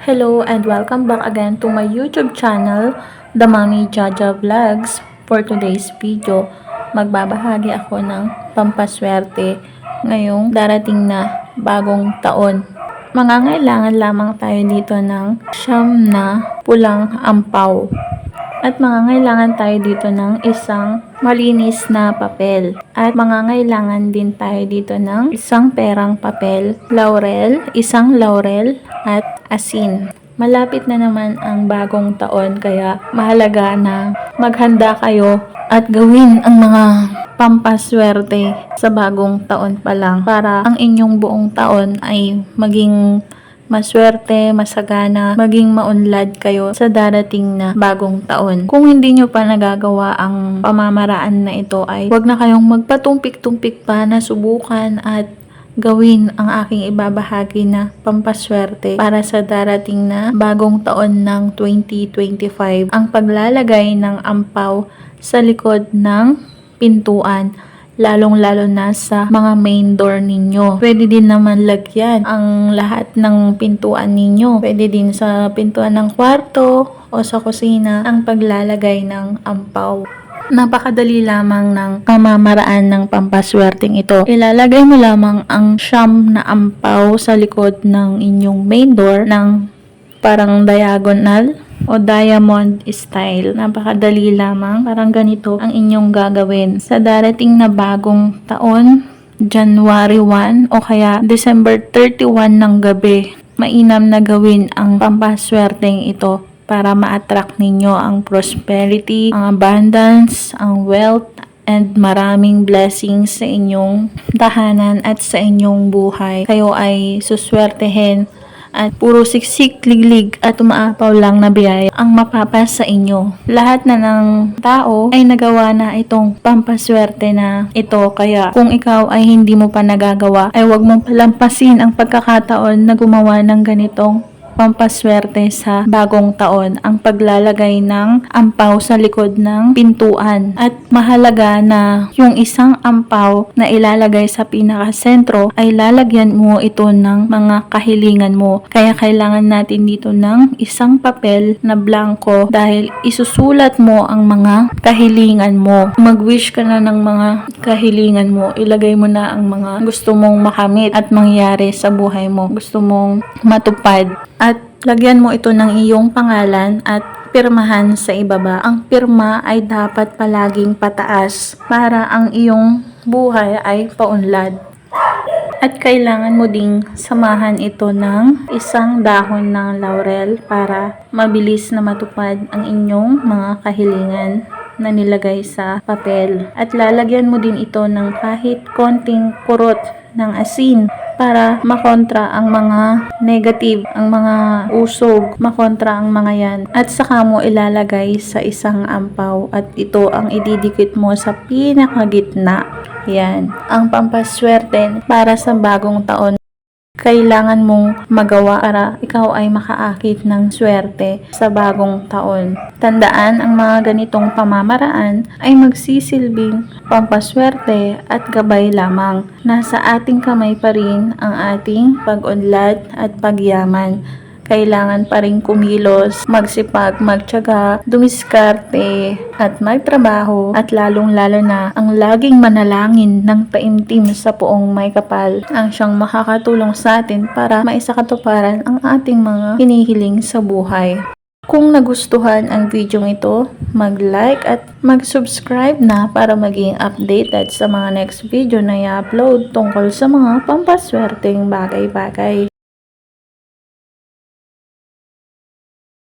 Hello and welcome back again to my YouTube channel, The Mommy Jaja Vlogs. For today's video, magbabahagi ako ng pampaswerte ngayong darating na bagong taon. Mangangailangan lamang tayo dito ng siyam na pulang ampaw. At mangangailangan tayo dito ng isang malinis na papel. At mangangailangan din tayo dito ng isang perang papel, laurel, isang laurel, at asin. Malapit na naman ang bagong taon kaya mahalaga na maghanda kayo at gawin ang mga pampaswerte sa bagong taon pa lang para ang inyong buong taon ay maging maswerte, masagana, maging maunlad kayo sa darating na bagong taon. Kung hindi nyo pa nagagawa ang pamamaraan na ito ay wag na kayong magpatumpik-tumpik pa na subukan at gawin ang aking ibabahagi na pampaswerte para sa darating na bagong taon ng 2025. Ang paglalagay ng ampaw sa likod ng pintuan lalong-lalo na sa mga main door ninyo. Pwede din naman lagyan ang lahat ng pintuan ninyo. Pwede din sa pintuan ng kwarto o sa kusina ang paglalagay ng ampaw. Napakadali lamang ng pamamaraan ng pampaswerteng ito. Ilalagay mo lamang ang siyam na ampaw sa likod ng inyong main door ng parang diagonal o diamond style. Napakadali lamang. Parang ganito ang inyong gagawin. Sa darating na bagong taon, January 1 o kaya December 31 ng gabi, mainam na gawin ang pampaswerteng ito para ma-attract ninyo ang prosperity, ang abundance, ang wealth, and maraming blessings sa inyong tahanan at sa inyong buhay. Kayo ay suswertehin at puro siksik, liglig at umaapaw lang na biyaya ang mapapas sa inyo. Lahat na ng tao ay nagawa na itong pampaswerte na ito kaya kung ikaw ay hindi mo pa nagagawa ay huwag mong palampasin ang pagkakataon na gumawa ng ganitong pampaswerte sa bagong taon ang paglalagay ng ampaw sa likod ng pintuan. At mahalaga na yung isang ampaw na ilalagay sa pinakasentro ay lalagyan mo ito ng mga kahilingan mo. Kaya kailangan natin dito ng isang papel na blanco dahil isusulat mo ang mga kahilingan mo. Mag-wish ka na ng mga kahilingan mo. Ilagay mo na ang mga gusto mong makamit at mangyari sa buhay mo. Gusto mong matupad. At lagyan mo ito ng iyong pangalan at pirmahan sa ibaba. Ang pirma ay dapat palaging pataas para ang iyong buhay ay paunlad. At kailangan mo ding samahan ito ng isang dahon ng laurel para mabilis na matupad ang inyong mga kahilingan na nilagay sa papel. At lalagyan mo din ito ng kahit konting kurot ng asin para makontra ang mga negative, ang mga usog, makontra ang mga yan. At saka mo ilalagay sa isang ampaw at ito ang ididikit mo sa pinakagitna. Yan. Ang pampaswerte para sa bagong taon kailangan mong magawa para ikaw ay makaakit ng swerte sa bagong taon. Tandaan, ang mga ganitong pamamaraan ay magsisilbing pampaswerte at gabay lamang. Nasa ating kamay pa rin ang ating pag-unlad at pagyaman kailangan pa rin kumilos, magsipag, magtyaga, dumiskarte, at magtrabaho, at lalong-lalo na ang laging manalangin ng taimtim sa poong may kapal ang siyang makakatulong sa atin para maisakatuparan ang ating mga hinihiling sa buhay. Kung nagustuhan ang video ito, mag-like at mag-subscribe na para maging updated sa mga next video na i-upload tungkol sa mga pampaswerteng bagay-bagay.